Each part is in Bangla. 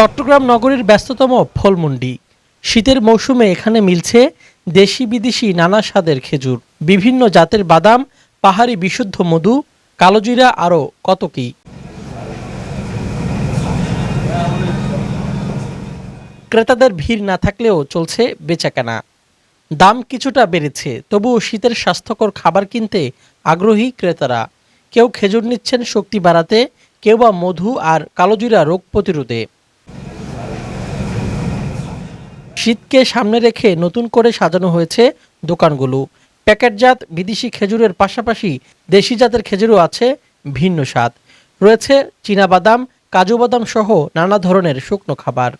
চট্টগ্রাম নগরীর ব্যস্ততম ফলমন্ডি। শীতের মৌসুমে এখানে মিলছে দেশি বিদেশি নানা স্বাদের খেজুর, বিভিন্ন জাতের বাদাম, পাহাড়ি বিশুদ্ধ মধু, কালোজিরা, আরও কত কী। ক্রেতাদের ভিড় না থাকলেও চলছে বেচাকেনা। দাম কিছুটা বেড়েছে, তবুও শীতের স্বাস্থ্যকর খাবার কিনতে আগ্রহী ক্রেতারা। কেউ খেজুর নিচ্ছেন শক্তি বাড়াতে, কেউ বা মধু আর কালোজিরা রোগ প্রতিরোধে। শীতকে সামনে রেখে নতুন করে সাজানো হয়েছে দোকানগুলো। প্যাকেটজাত বিদেশি খেজুরের পাশাপাশি দেশি জাতের খেজুরও আছে ভিন্ন স্বাদ। রয়েছে চীনাবাদাম কাজু বাদাম সহ নানা ধরনের শুকনো খাবার।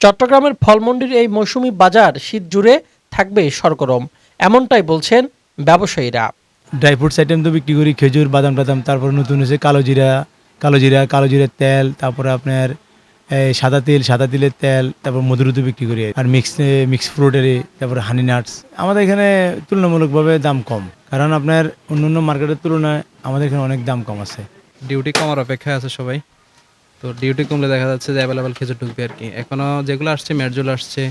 চট্টগ্রামের ফলমন্ডির এই মৌসুমি বাজার শীত জুড়ে থাকবে সরগরম, এমনটাই বলছেন ব্যবসায়ীরা। ড্রাই ফ্রুটস আইটেম তো বিক্রি করি, খেজুর, বাদাম টাদাম, তারপর নতুন হয়েছে কালো জিরা কালো জিরা, কালো জিরার তেল, তারপরে আপনার এই সাদা তেল, সাদা তিলের তেল, তারপর মধুরুতু বিক্রি করি। আর মিক্স মিক্স ফ্রুটের তারপর হানি নাটস আমাদের এখানে তুলনামূলকভাবে দাম কম। কারণ আপনার অন্য অন্য মার্কেটের তুলনায় আমাদের এখানে অনেক দাম কম আছে। ডিউটি কমার অপেক্ষায় আছে সবাই। তো ডিউটি কমলে দেখা যাচ্ছে যে অ্যাভেলেবেল খেজুর ঢুকবে আর কি। এখনও যেগুলো আসছে, মেরজুল আসছে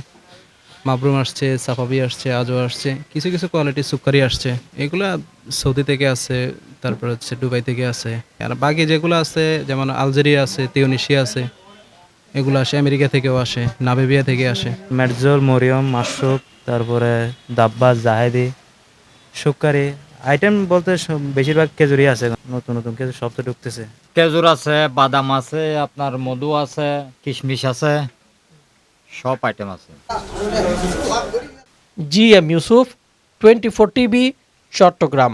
মাবরুম আসছে সাফাবি আসছে আজও আসছে কিছু কিছু কোয়ালিটির সুপকারি আসছে। এগুলা সৌদি থেকে আছে তারপর হচ্ছে দুবাই থেকে আছে। আর বাকি যেগুলো আছে যেমন আলজেরিয়া আছে তিউনিশিয়া আছে এগুলো আসে আমেরিকা থেকেও আসে নাবেবিয়া থেকে আসে। মেরজল মরিয়ম মাসুক তারপরে দাব্বা জাহেদি শুকারি আইটেম বলতে সব- বেশিরভাগ খেজুরি আছে নতুন নতুন খেজুর সব তো ঢুকতেছে। খেজুর আছে বাদাম আছে আপনার মধু আছে কিশমিশ আছে। সব আইটেম আছে। G M Yusuf twenty four TV Chittagong.